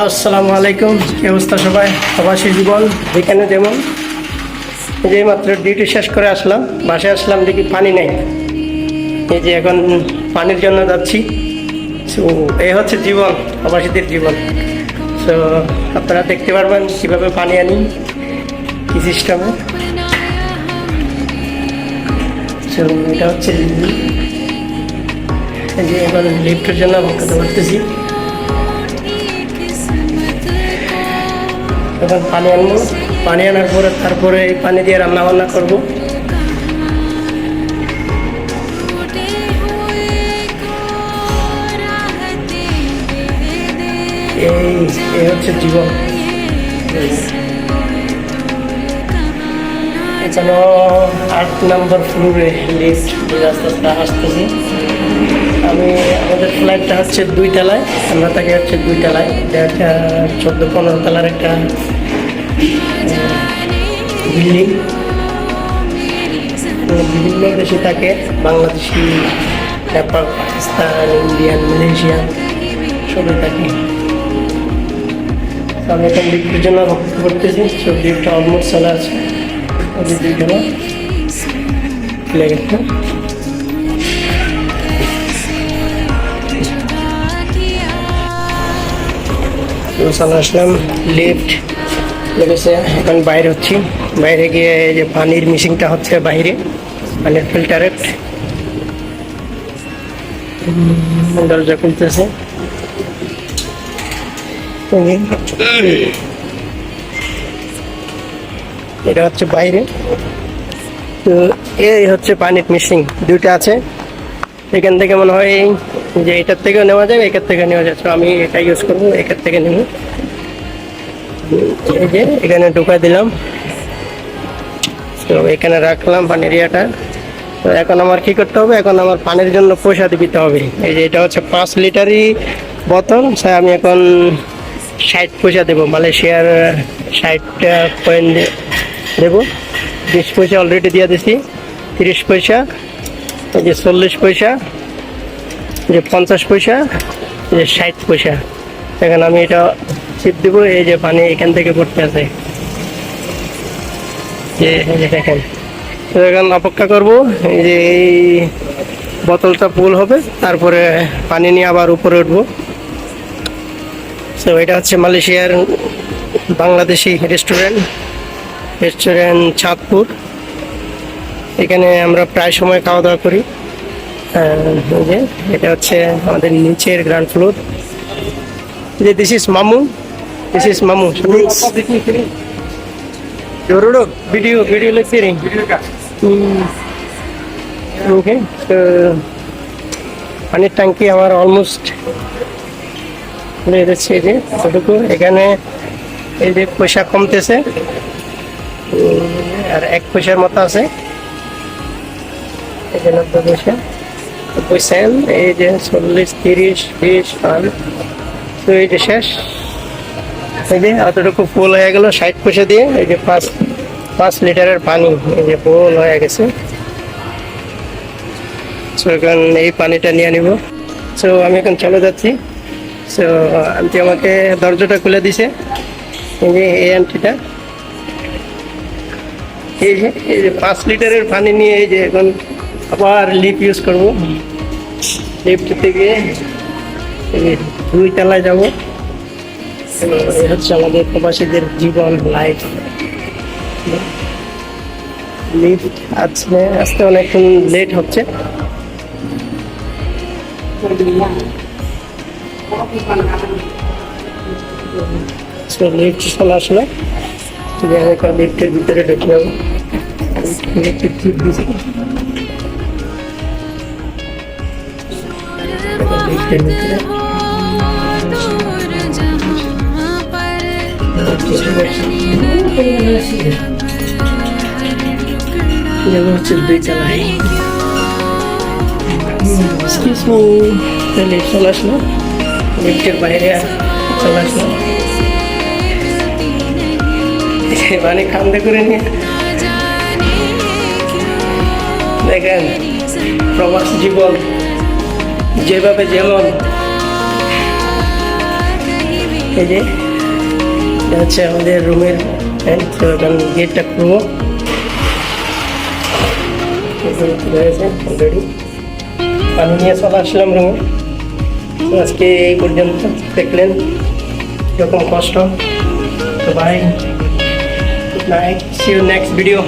আসসালামু আলাইকুম। কি অবস্থা সবাই? প্রবাসী জীবন যেখানে যেমন। যে মাত্র ডিউটি শেষ করে আসলাম। বাসায় আসলাম, দেখি পানি নেই। এই যে এখন পানির জন্য যাচ্ছি। সো এই হচ্ছে জীবন প্রবাসীদের জীবন। সো আপনারা দেখতে পারবেন কীভাবে পানি আনি, কী সিস্টেমে তো এটা হচ্ছে যে এখন লিফটের জন্য অপেক্ষা করতেছি। এখন পানি আনব পানি আনার পরে তারপরে এই পানি দিয়ে রান্না বান্না করব। এই এই হচ্ছে জীবন। এখানে আট নম্বর ফ্লোরে লিফট আস্তে আস্তে আসতেছি। আমি আমাদের ফ্লাইটটা হচ্ছে দুই তলায়, আমরা থাকি হচ্ছে দুই তলায়। এটা একটা চোদ্দ, পনেরো তলার একটা বিল্ডিং বিভিন্ন দেশে থাকে, বাংলাদেশি, নেপাল, পাকিস্তান, ইন্ডিয়ান মালয়েশিয়ান সবই থাকে। আমি এখন লিফটের জন্য অপেক্ষা করতেছি সব লিফটটা অলমোস্ট চলে আছে ওই যে চলে আসলাম লিফট লেগেছে এখন বাইরে হচ্ছি। বাইরে গিয়ে যে পানির মিশিংটা হচ্ছে বাইরে পানির ফিল্টারের দরজা খুলতেছে। এটা হচ্ছে বাইরে। তো এই হচ্ছে পানির মিশিং দুইটা আছে। এখান থেকে মনে হয় যে এটার থেকেও নেওয়া যাবে এখান থেকে নেওয়া যাচ্ছে আমি এটা ইউজ করব এখান থেকে নেব। এই যে, এখানে ঢুকাই দিলাম। তো এখানে রাখলাম পানির ইয়েটা। তো এখন আমার কি করতে হবে? এখন আমার পানির জন্য পয়সা দিতে হবে। এই যে এটা হচ্ছে পাঁচ লিটারই বোতল। তাই আমি এখন ষাট পয়সা দেবো। মালয়েশিয়ার ষাট পয়েন্ট দেবো। বিশ পয়সা অলরেডি দিয়ে দিছি। তিরিশ পয়সা, এই যে চল্লিশ পয়সা। যে পঞ্চাশ পয়সা, যে ষাট পয়সা। এখন আমি এটা ছিপ দেবো, এই যে পানি এখান থেকে পড়তে আছে। যে দেখেন। এখন অপেক্ষা করব যে এই বোতলটা ফুল হবে, তারপরে পানি নিয়ে আবার উপরে উঠবো। তো এটা হচ্ছে মালয়েশিয়ার বাংলাদেশি রেস্টুরেন্ট রেস্টুরেন্ট চাঁদপুর। এখানে আমরা প্রায় সময় খাওয়া দাওয়া করি। যে এটা হচ্ছে আমাদের নিচের গ্রাউন্ড ফ্লোর যে দিস ইস মামু। দিস ইস মামু। Video, video lecturing. ওকে তো পানির ট্যাঙ্কি আমার অলমোস্ট যাচ্ছে এই যে এতটুকু। এখানে এই যে পয়সা কমতেছে। আর এক পয়সার মতো আছে। নব্বই পয়সা। সেন্ট এই যে চল্লিশ, তিরিশ, বিশ আর তো এই যে শেষ। এই যে অতটুকু ফুল হয়ে গেল, ষাট পয়সা দিয়ে, এই যে পাঁচ পাঁচ লিটারের পানি, এই যে ফুল হয়ে গেছে। সো এখন এই পানিটা নিয়ে নিব। সো আমি এখন চলে যাচ্ছি। সো আন্টি আমাকে দরজাটা খুলে দিছে। এই যে এই আন্টিটা। এই যে এই যে পাঁচ লিটারের পানি নিয়ে এই যে এখন আবার লিপ ইউজ করব। লিফট থেকে দুই তলায় যাব। হচ্ছে আমাদের প্রবাসীদের জীবন লাইফ লিফট আসতে আসতে অনেকক্ষণ লেট হচ্ছে। লিফট চলে আসলো। লিফটের ভিতরে ঢুকে যাব লিফটের ঠিক যাব হচ্ছে দুই মি তাহলে চলে আসলো লিফটের বাইরে চলে আসলো মানে খান্দে করে নিয়ে দেখেন প্রবাস জীবন যেভাবে যেমন এই যে হচ্ছে আমাদের রুমের এখন গেটটা খুলবো। অলরেডি নিয়ে চলে আসলাম রুমে। আজকে এই পর্যন্ত দেখলেন কীরকম কষ্ট। তো bye good night see you next video